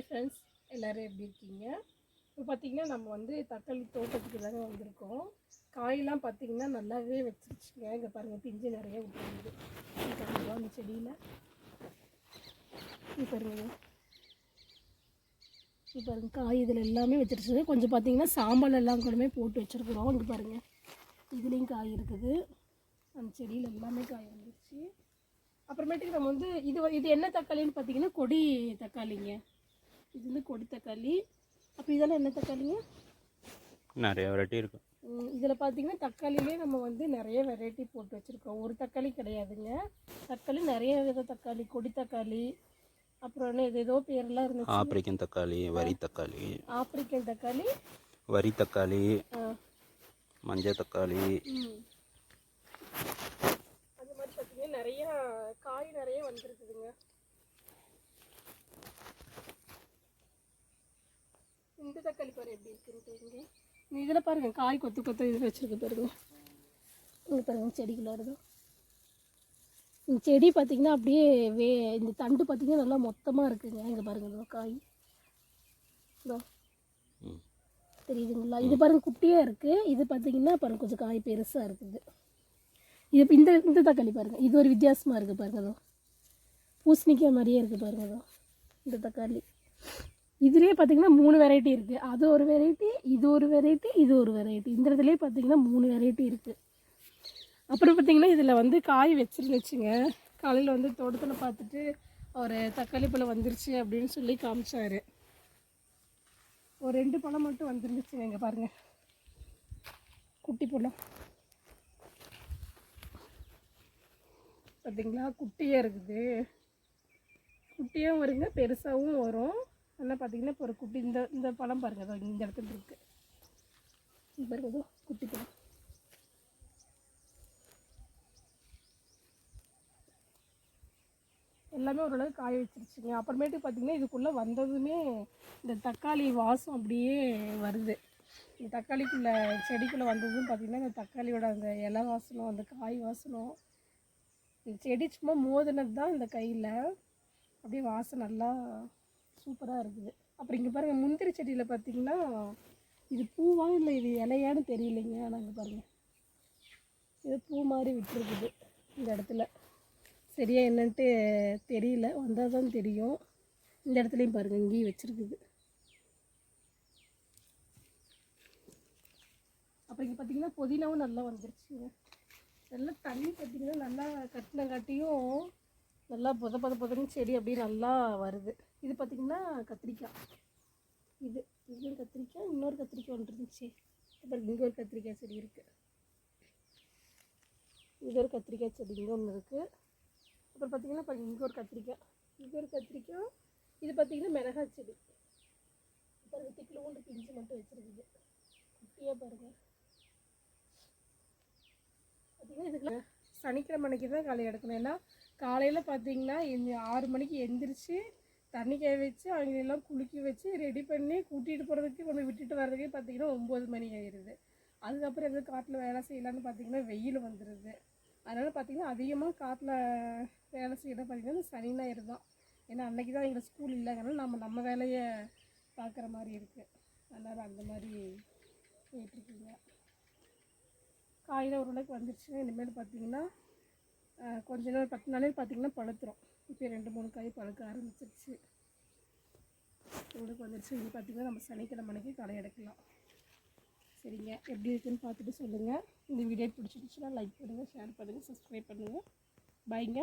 Hi friends எல்லோரும் எப்படி இருக்கீங்க? இப்போ பார்த்தீங்கன்னா நம்ம வந்து தக்காளி தோட்டத்துக்கு தாங்க வந்திருக்கோம். காயெலாம் பார்த்தீங்கன்னா நல்லாவே வச்சிருச்சுங்க. இங்கே பாருங்கள் பிஞ்சு நிறைய விட்டுருக்குது இங்க அந்த செடியில். இப்போ பாருங்க. இது பாருங்க காய் இதில் எல்லாமே வச்சிருச்சு கொஞ்சம் பார்த்தீங்கன்னா சாம்பல் எல்லாம் கூடமே போட்டு வச்சுருக்குறோம். இங்கே பாருங்கள் இதுலேயும் காய் இருக்குது. அந்த செடியில் எல்லாமே காய் வந்துருச்சு. அப்புறமேட்டுக்கு நம்ம வந்து இது இது என்ன தக்காளின்னு பார்த்தீங்கன்னா கொடி தக்காளிங்க. இது வந்து கொடி தக்காளி. அப்போ இதெல்லாம் என்ன தக்காளிங்க? நிறைய வெரைட்டி இருக்கும் இதில் பார்த்தீங்கன்னா தக்காளிலே நம்ம வந்து நிறைய வெரைட்டி போட்டு வச்சுருக்கோம். ஒரு தக்காளி கிடையாதுங்க. தக்காளி நிறைய வித தக்காளி கொடி தக்காளி அப்புறம் என்ன இது ஏதோ பேர்லாம் இருந்துச்சு ஆப்பிரிக்கன் தக்காளி வரி தக்காளி ஆப்பிரிக்கன் தக்காளி. வரி தக்காளி மஞ்சள் தக்காளி. அது மாதிரி பார்த்தீங்கன்னா நிறைய காய் நிறைய வந்திருக்குதுங்க இந்த தக்காளி பாரு எப்படி இருக்குன்னு இங்கே. இதில் பாருங்க காய் கொத்து கொத்து இதில் வச்சிருக்கு பாருங்க. இங்கே பாருங்க செடிக்குள்ள வருது இந்த செடி பார்த்தீங்கன்னா அப்படியே வே இந்த தண்டு பார்த்தீங்கன்னா நல்லா மொத்தமாக இருக்குங்க. இங்கே பாருங்க இதோ காய். இதோ. தெரியுதுங்களா? இது பாருங்க குட்டியாக இருக்குது இது பார்த்தீங்கன்னா பாருங்க கொஞ்சம் காய் பெருசாக இருக்குது. இது இந்த இந்த தக்காளி பாருங்க. இது ஒரு வித்தியாசமாக இருக்குது பாருங்க அதோ பூசணிக்காய் மாதிரியே இருக்குது பாருங்க அதோ இந்த தக்காளி. இதுலேயே பார்த்தீங்கன்னா மூணு வெரைட்டி இருக்குது அது ஒரு வெரைட்டி இது ஒரு வெரைட்டி இது ஒரு வெரைட்டி இந்த இதுலேயே பார்த்திங்கன்னா மூணு வெரைட்டி இருக்குது அப்புறம் பார்த்திங்கன்னா இதில் வந்து காய் வச்சுருந்துச்சுங்க காலையில் வந்து தோட்டத்தில் பார்த்துட்டு ஒரு தக்காளி பழம் வந்துருச்சு அப்படின்னு சொல்லி காமிச்சார். ஒரு ரெண்டு பழம் மட்டும் வந்துருந்துச்சுங்க இங்கே பாருங்கள் குட்டி பழம். பார்த்திங்களா குட்டியாக இருக்குது. குட்டியாகவும் வருங்க பெருசாகவும் வரும். அதெல்லாம் பார்த்தீங்கன்னா இப்போ ஒரு குட்டி இந்த இந்த பழம் பாருங்க. அதோ இந்த இடத்துல இருக்கு. பாருங்க அதோ குட்டி பழம். எல்லாமே ஓரளவு காய வச்சிருச்சுங்க. அப்புறமேட்டு பார்த்தீங்கன்னா இதுக்குள்ளே வந்ததுமே இந்த தக்காளி வாசம் அப்படியே வருது. இந்த தக்காளிக்குள்ளே செடிக்குள்ளே வந்ததும் பார்த்தீங்கன்னா இந்த தக்காளியோட அந்த இலை வாசனம் அந்த காய் வாசனம் இந்த செடி சும்மா மோதினது தான் இந்த கையில். அப்படியே வாசம் நல்லா சூப்பராக இருக்குது அப்புறம் இங்கே பாருங்கள் முந்திரி செடியில் பார்த்தீங்கன்னா இது பூவா இல்லை இது இலையான்னு தெரியலைங்க ஆனால் இங்கே பாருங்கள் இது பூ மாதிரி விட்டுருக்குது இந்த இடத்துல. சரியாக என்னன்ட்டு தெரியல வந்தால் தான் தெரியும். இந்த இடத்துலையும் பாருங்கள் இங்கேயும் வச்சுருக்குது. அப்புறம் இங்கே பார்த்தீங்கன்னா புதினாவும் நல்லா வந்துருச்சுங்க. நல்லா தண்ணி பார்த்தீங்கன்னா நல்லா கட்டினங்காட்டியும் நல்லா புத புத புதன்னு செடி அப்படியே நல்லா வருது. இது பார்த்தீங்கன்னா கத்திரிக்காய். இது இதுவும் கத்திரிக்காய் இன்னொரு கத்திரிக்காய் ஒன்று இருந்துச்சு. அப்புறம் இங்கே ஒரு கத்திரிக்காய் செடி இருக்குது இது ஒரு கத்திரிக்காய் செடி இங்கே ஒன்று இருக்குது அப்புறம் பார்த்திங்கன்னா பாருங்க இங்கே ஒரு கத்திரிக்காய். இது ஒரு கத்திரிக்காய். இது பார்த்திங்கன்னா மிளகாய் செடி. பாருங்க கிலோ ஒன்று பிஞ்சு மட்டும் வச்சுருக்குது. குட்டியாக பாருங்கள் பார்த்திங்கன்னா இதுக்கு சனிக்கிழமை அன்னைக்கு தான் காலை எடுக்கணும். ஏன்னா காலையில் பார்த்தீங்கன்னா இந்த ஆறு மணிக்கு எந்திரிச்சு தண்ணி காய வச்சு அவங்களெல்லாம் குளிக்க வச்சு ரெடி பண்ணி கூட்டிகிட்டு போகிறதுக்கு கொண்டு விட்டுட்டு வர்றதுக்கே பார்த்தீங்கன்னா ஒம்பது மணி ஆயிடுது அதுக்கப்புறம் எதுவும் காட்டில் வேலை செய்யலான்னு பார்த்தீங்கன்னா வெயில் வந்துடுது அதனால் பார்த்தீங்கன்னா அதிகமாக காட்டில் வேலை செய்யறது பார்த்தீங்கன்னா சனி ஞாயிறு தான். ஏன்னா அன்றைக்கி தான் எங்களுக்கு ஸ்கூல் இல்லைங்கனால நம்ம நம்ம வேலையை பார்க்குற மாதிரி இருக்குது அதனால் அந்த மாதிரி போயிட்டுருக்குங்க காயில் ஓரளவுக்கு வந்துருச்சுன்னா இனிமேல் பார்த்தீங்கன்னா கொஞ்ச நாள் பத்து நாளே பார்த்தீங்கன்னா பழுத்துரும் இப்போ ரெண்டு மூணு காய் பழுக்க ஆரம்பிச்சிருச்சு. ஓரளவுக்கு வந்துடுச்சு இது பார்த்தீங்கன்னா நம்ம சனிக்கிழமை அன்னைக்கு களை எடுக்கலாம். சரிங்க. எப்படி இருக்குன்னு பார்த்துட்டு சொல்லுங்கள் இந்த வீடியோ பிடிச்சிருந்துச்சுன்னா லைக் பண்ணுங்கள் ஷேர் பண்ணுங்கள் சப்ஸ்கிரைப் பண்ணுங்கள் பாய்ங்க